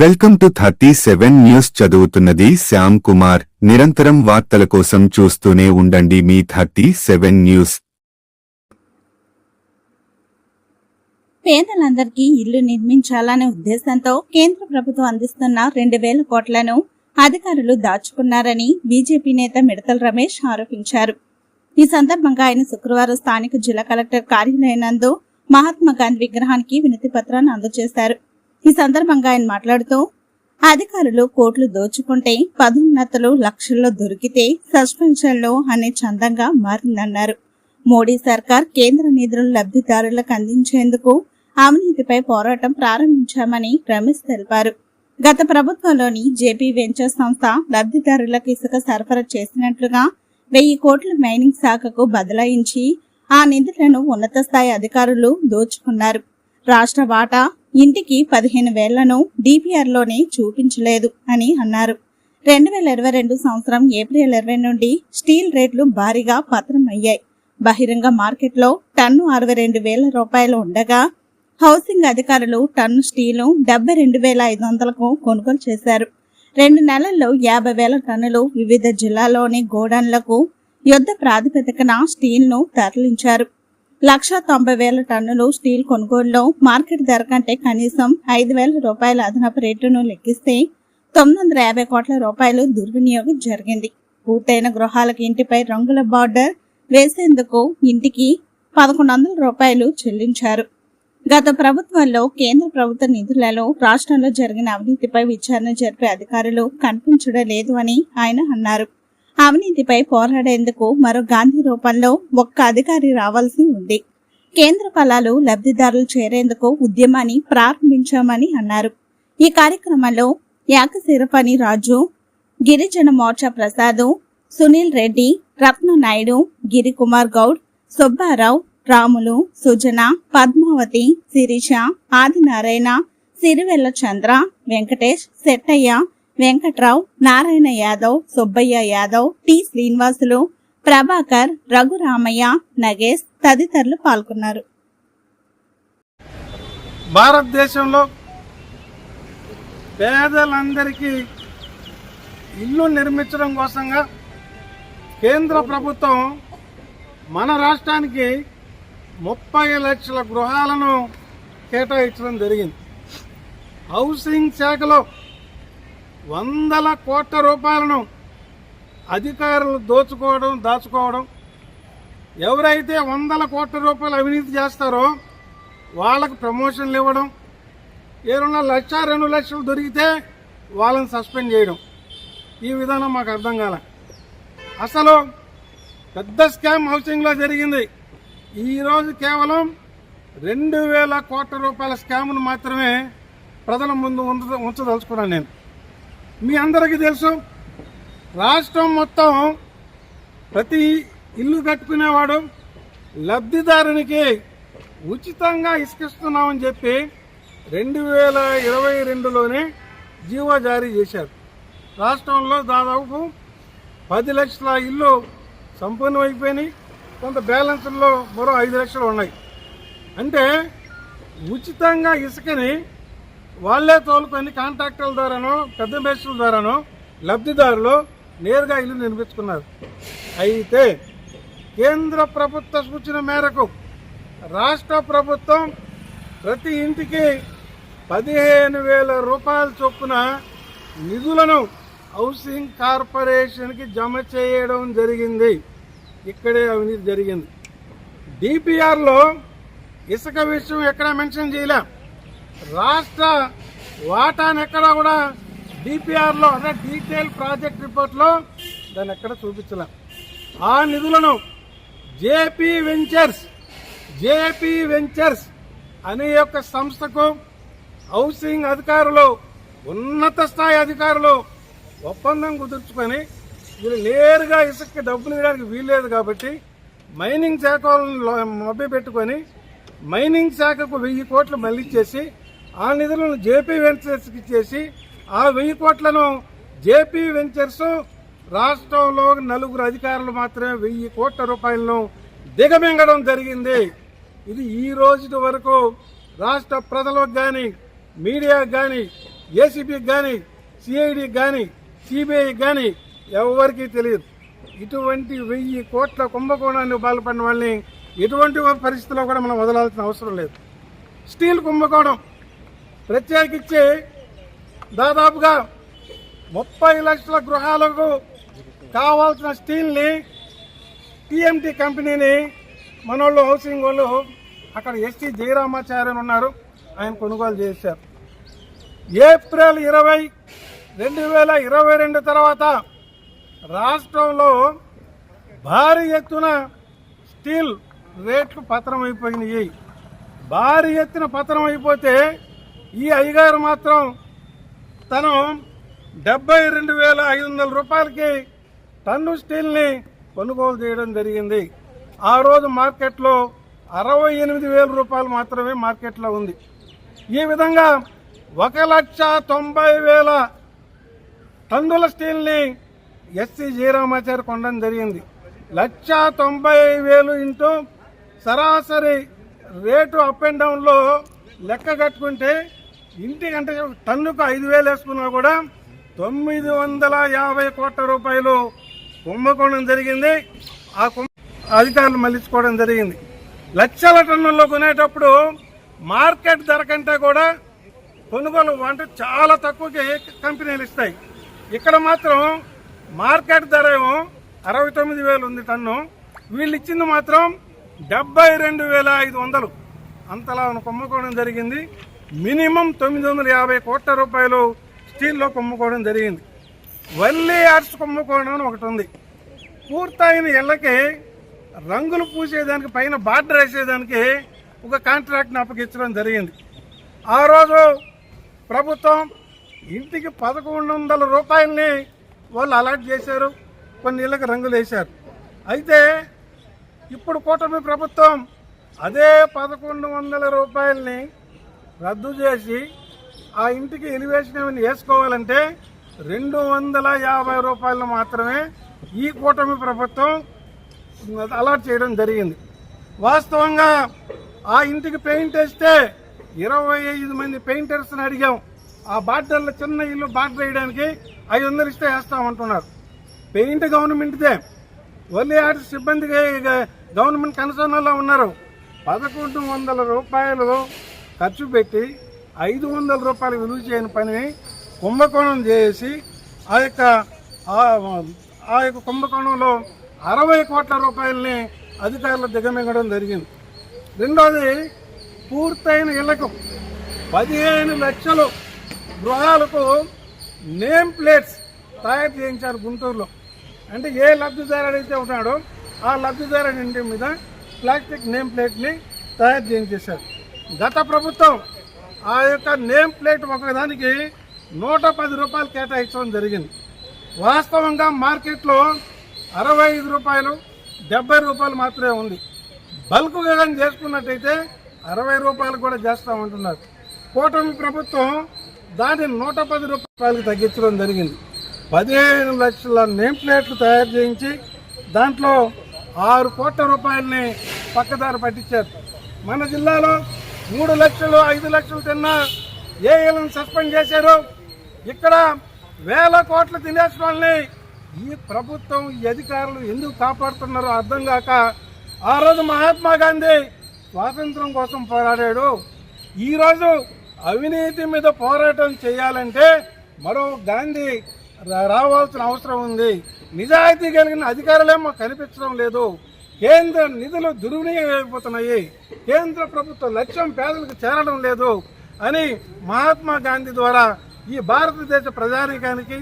Welcome to thirty seven news చదువుతున్నది శ్యామ్ కుమార్. నిరంతరం వార్తల కోసం చూస్తూనే ఉండండి మీ థర్టీ సెవెన్ న్యూస్. పేదలందరికీ ఇల్లు నిర్మించాలనే ఉద్దేశంతో కేంద్ర ప్రభుత్వం అందిస్తున్న రెండు వేల కోట్లను అధికారులు దాచుకున్నారని బీజేపీ నేత మిడతల రమేష్ ఆరోపించారు. ఈ సందర్భంగా ఆయన శుక్రవారం స్థానిక జిల్లా కలెక్టర్ కార్యాలయనందు మహాత్మా గాంధీ విగ్రహానికి వినతి పత్రాన్ని అందజేశారు. ఈ సందర్భంగా ఆయన మాట్లాడుతూ అధికారులు కోట్లు దోచుకుంటే పదోన్నతులు లక్షల్లో దొరికితే సస్పెన్షన్లు అనే చందంగా మారిందన్నారు. మోడీ సర్కార్ కేంద్ర నిధులు లబ్ధిదారులకు అందించేందుకు అవినీతిపై పోరాటం ప్రారంభించామని రమేష్ తెలిపారు. గత ప్రభుత్వంలోని జేపీ వెంచర్ సంస్థ లబ్ధిదారులకు ఇసుక సరఫరా చేసినట్లుగా వెయ్యి కోట్ల మైనింగ్ శాఖకు బదలాయించి ఆ నిధులను ఉన్నత స్థాయి అధికారులు దోచుకున్నారు. రాష్ట్ర వాటా ఇంటికి పదిహేను వేళ్ళను డిపిఆర్లోనే చూపించలేదు అని అన్నారు. రెండు వేల ఇరవై రెండు సంవత్సరం ఏప్రిల్ ఇరవై నుండి స్టీల్ రేట్లు భారీగా పతనం అయ్యాయి బహిరంగ మార్కెట్లో టన్ను అరవై రెండు వేల రూపాయలు ఉండగా హౌసింగ్ అధికారులు టన్ను స్టీలు డెబ్బై రెండు వేల ఐదు వందలకు కొనుగోలు చేశారు. రెండు నెలల్లో యాభై వేల టన్నులు వివిధ జిల్లాలోని గోడౌన్లకు యుద్ధ ప్రాతిపదికన స్టీల్ను తరలించారు. లక్ష తొంభై వేల టన్నులు స్టీల్ కొనుగోలులో మార్కెట్ ధర కంటే కనీసం ఐదు వేల రూపాయల అదనపు రేటును లెక్కిస్తే తొమ్మిది వందల యాభై కోట్ల రూపాయలు దుర్వినియోగం జరిగింది. పూర్తయిన గృహాలకు ఇంటిపై రంగుల బార్డర్ వేసేందుకు ఇంటికి పదకొండు వందల రూపాయలు చెల్లించారు. గత ప్రభుత్వంలో కేంద్ర ప్రభుత్వ నిధులలో రాష్ట్రంలో జరిగిన అవినీతిపై విచారణ జరిపే అధికారులు కనిపించడం లేదు అని ఆయన అన్నారు. అవినీతిపై పోరాడేందుకు మరో గాంధీ రూపంలో ఒక్క అధికారి రావాల్సి ఉంది. కేంద్ర ఫలాలు లబ్ధిదారులు చేరేందుకు ఉద్యమాన్ని ప్రారంభించామని అన్నారు. ఈ కార్యక్రమంలో యాకశిరపని రాజు గిరిజన మోర్చా ప్రసాద్ సునీల్ రెడ్డి రత్న నాయుడు గిరికుమార్ గౌడ్ సుబ్బారావు రాములు సుజన పద్మావతి శిరీష ఆదినారాయణ సిరివెల్ల చంద్ర వెంకటేష్ సెట్టయ్య వెంకట్రావు నారాయణ యాదవ్ సుబ్బయ్య యాదవ్ టి. శ్రీనివాసులు ప్రభాకర్ రఘురామయ్య నగేష్ తదితరులు పాల్గొన్నారు. భారతదేశంలో పేదలందరికీ ఇల్లు నిర్మించడం కోసంగా కేంద్ర ప్రభుత్వం మన రాష్ట్రానికి ముప్పై లక్షల గృహాలను కేటాయించడం జరిగింది. హౌసింగ్ శాఖలో వందల కోట్ల రూపాయలను అధికారులు దోచుకోవడం దాచుకోవడం. ఎవరైతే వందల కోట్ల రూపాయలు అవినీతి చేస్తారో వాళ్ళకు ప్రమోషన్లు ఇవ్వడం. ఏమన్నా లక్ష రెండు లక్షలు దొరికితే వాళ్ళని సస్పెండ్ చేయడం. ఈ విధానం మాకు అర్థం కాల. అసలు పెద్ద స్కామ్ హౌసింగ్లో జరిగింది. ఈరోజు కేవలం రెండు వేల కోట్ల రూపాయల స్కామ్ను మాత్రమే ప్రజల ముందు ఉంచ ఉంచదలుచుకున్నాను నేను. మీ అందరికీ తెలుసు రాష్ట్రం మొత్తం ప్రతి ఇల్లు కట్టుకునేవాడు లబ్ధిదారునికి ఉచితంగా ఇసుకిస్తున్నామని చెప్పి రెండు వేల ఇరవై రెండులోనే జీవో జారీ చేశారు. రాష్ట్రంలో దాదాపు పది లక్షల ఇల్లు సంపూర్ణం అయిపోయినాయి కొంత బ్యాలెన్స్లో మరో ఐదు లక్షలు ఉన్నాయి. అంటే ఉచితంగా ఇసుకని వాళ్ళే తోలుకొని కాంట్రాక్టర్ల ద్వారాను పెద్ద మేస్టుల ద్వారాను లబ్ధిదారులు నేరుగా ఇల్లు నిర్మించుకున్నారు. అయితే కేంద్ర ప్రభుత్వ సూచన మేరకు రాష్ట్ర ప్రభుత్వం ప్రతి ఇంటికి పదిహేను వేల రూపాయల చొప్పున నిధులను హౌసింగ్ కార్పొరేషన్కి జమ చేయడం జరిగింది. ఇక్కడే అవినీతి జరిగింది. డిపిఆర్లో ఇసుక విషయం ఎక్కడ మెన్షన్ చేయలేం. రాష్ట్ర వాటాను ఎక్కడా కూడా డిపిఆర్లో అంటే డీటెయిల్ ప్రాజెక్ట్ రిపోర్ట్లో దాన్ని ఎక్కడ చూపించలే. ఆ నిధులను జేపీ వెంచర్స్ జేపీ వెంచర్స్ అనే యొక్క సంస్థకు హౌసింగ్ అధికారులు ఉన్నత స్థాయి అధికారులు ఒప్పందం కుదుర్చుకొని వీళ్ళు నేరుగా ఇసుక్కి డబ్బులు ఇవ్వడానికి వీల్లేదు కాబట్టి మైనింగ్ శాఖ వాళ్ళని మభ్య పెట్టుకొని మైనింగ్ శాఖకు వెయ్యి కోట్లు మళ్ళీ చేసి ఆ నిధులను జేపీ వెంచర్స్కి ఇచ్చేసి ఆ వెయ్యి కోట్లను జేపీ వెంచర్స్ రాష్ట్రంలో నలుగురు అధికారులు మాత్రమే వెయ్యి కోట్ల రూపాయలను దిగమింగడం జరిగింది. ఇది ఈ రోజు వరకు రాష్ట్ర ప్రజలకు కానీ మీడియాకు కానీ ఏసీబీకి కానీ సిఐడికి కానీ సిబిఐకి కానీ ఎవరికీ తెలియదు. ఇటువంటి వెయ్యి కోట్ల కుంభకోణాన్ని పాల్పడిన వాళ్ళని ఎటువంటి పరిస్థితిలో కూడా మనం వదలాల్సిన అవసరం లేదు. స్టీల్ కుంభకోణం ప్రత్యేకించి దాదాపుగా ముప్పై లక్షల గృహాలకు కావాల్సిన స్టీల్ని టీఎంటీ కంపెనీని మనోళ్ళు హౌసింగ్ వాళ్ళు అక్కడ ఎస్టీ జయరామాచార్య అని ఉన్నారు. ఆయన కొనుగోలు చేశారు. ఏప్రిల్ ఇరవై రెండు వేల ఇరవై రెండు తర్వాత రాష్ట్రంలో భారీ ఎత్తున స్టీల్ రేట్లు పతనం అయిపోయినాయి భారీ ఎత్తున పతనం అయిపోతే ఈ అయ్యగారు మాత్రం తను డెబ్బై రెండు వేల ఐదు వందల రూపాయలకి టన్ను స్టీల్ని కొనుగోలు చేయడం జరిగింది. ఆ రోజు మార్కెట్లో అరవై ఎనిమిది వేల రూపాయలు మాత్రమే మార్కెట్లో ఉంది. ఈ విధంగా ఒక లక్ష తొంభై వేల టన్నుల స్టీల్ని ఎస్సీ జీరామాచారి కొనడం జరిగింది. లక్ష తొంభై వేలు ఇంటూ సరాసరి రేటు అప్ అండ్ డౌన్లో లెక్క కట్టుకుంటే ఇంటికంటే టన్నుకు ఐదు వేలు వేసుకున్నా కూడా తొమ్మిది వందల యాభై కోట్ల రూపాయలు కుంభకోణం జరిగింది. ఆ అధికారులు మళ్ళించుకోవడం జరిగింది. లక్షల టన్నుల్లో కొనేటప్పుడు మార్కెట్ ధర కంటే కూడా కొనుగోలు అంటే చాలా తక్కువకి కంపెనీలు ఇస్తాయి. ఇక్కడ మాత్రం మార్కెట్ ధర ఏమో అరవై తొమ్మిది వేలు ఉంది టన్ను. వీళ్ళు ఇచ్చింది మాత్రం డెబ్బై రెండు వేల ఐదు వందలు. అంతలా కుంభకోణం జరిగింది. మినిమం తొమ్మిది వందల యాభై కోట్ల రూపాయలు స్టీల్లో కుమ్ముకోవడం జరిగింది. వల్లీ ఆర్ట్స్ కుమ్ముకోవడం అని ఒకటి ఉంది. పూర్తయిన ఇళ్ళకి రంగులు పూసేదానికి పైన బార్డర్ వేసేదానికి ఒక కాంట్రాక్ట్ని అప్పగించడం జరిగింది. ఆ రోజు ప్రభుత్వం ఇంటికి పదకొండు వందల రూపాయలని వాళ్ళు అలాట్ చేశారు. కొన్ని ఇళ్ళకి రంగులు వేశారు. అయితే ఇప్పుడు కూటమి ప్రభుత్వం అదే పదకొండు వందల రూపాయలని రద్దు చేసి ఆ ఇంటికి ఎలివేషన్ ఏమైనా వేసుకోవాలంటే రెండు వందల యాభై రూపాయలు మాత్రమే ఈ కూటమి ప్రభుత్వం అలాట్ చేయడం జరిగింది. వాస్తవంగా ఆ ఇంటికి పెయింట్ వేస్తే ఇరవై ఐదు మంది పెయింటర్స్ని అడిగాం. ఆ బార్డర్లో చిన్న ఇల్లు బార్డర్ వేయడానికి ఐదు వందలు ఇస్తే వేస్తామంటున్నారు. పెయింట్ గవర్నమెంట్దే. ఓన్లీ ఆర్ట్స్ సిబ్బందికి గవర్నమెంట్ కన్సర్న్లో ఉన్నారు. పదకొండు వందల రూపాయలు ఖర్చు పెట్టి ఐదు వందల రూపాయలు విలువ చేయని పనిని కుంభకోణం చేసి ఆ యొక్క ఆ- ఆ యొక్క కుంభకోణంలో అరవై కోట్ల రూపాయలని అధికారులు దిగమింగడం జరిగింది. రెండోది పూర్తయిన ఇళ్ళకు పదిహేను లక్షలు గృహాలకు నేమ్ ప్లేట్స్ తయారు చేయించారు గుంటూరులో. అంటే ఏ లబ్ధిదారుడు అయితే ఉన్నాడో ఆ లబ్ధిదారుడి ఇంటి మీద ప్లాస్టిక్ నేమ్ ప్లేట్ని తయారు చేయించేశారు. గత ప్రభుత్వం ఆ యొక్క నేమ్ ప్లేట్ ఒకదానికి నూట పది రూపాయలు కేటాయించడం జరిగింది. వాస్తవంగా మార్కెట్లో అరవై ఐదు రూపాయలు డెబ్బై రూపాయలు మాత్రమే ఉంది. బల్క్గా కానీ చేసుకున్నట్టయితే అరవై రూపాయలు కూడా చేస్తూ ఉంటున్నారు కూటమి ప్రభుత్వం దాన్ని నూట పది రూపాయలకు తగ్గించడం జరిగింది. పదిహేను లక్షల నేమ్ ప్లేట్లు తయారు చేయించి దాంట్లో ఆరు కోట్ల రూపాయలని పక్కదారి పట్టించారు. మన జిల్లాలో మూడు లక్షలు ఐదు లక్షలు తిన్న ఏఏలను సస్పెండ్ చేశారు. ఇక్కడ వేల కోట్లు తినేసిన వాళ్ళని ఈ ప్రభుత్వం ఈ అధికారులు ఎందుకు కాపాడుతున్నారో అర్థం కాక ఆ రోజు మహాత్మా గాంధీ స్వాతంత్రం కోసం పోరాడాడు. ఈరోజు అవినీతి మీద పోరాటం చేయాలంటే మరో గాంధీ రావాల్సిన అవసరం ఉంది. నిజాయితీ కలిగిన అధికారులేమో కనిపించడం లేదు. కేంద్ర నిధులు దుర్వినియోగం అయిపోతున్నాయి కేంద్ర ప్రభుత్వ లక్ష్యం పేదలకు చేరడం లేదు అని మహాత్మా గాంధీ ద్వారా ఈ భారతదేశ ప్రజానీకానికి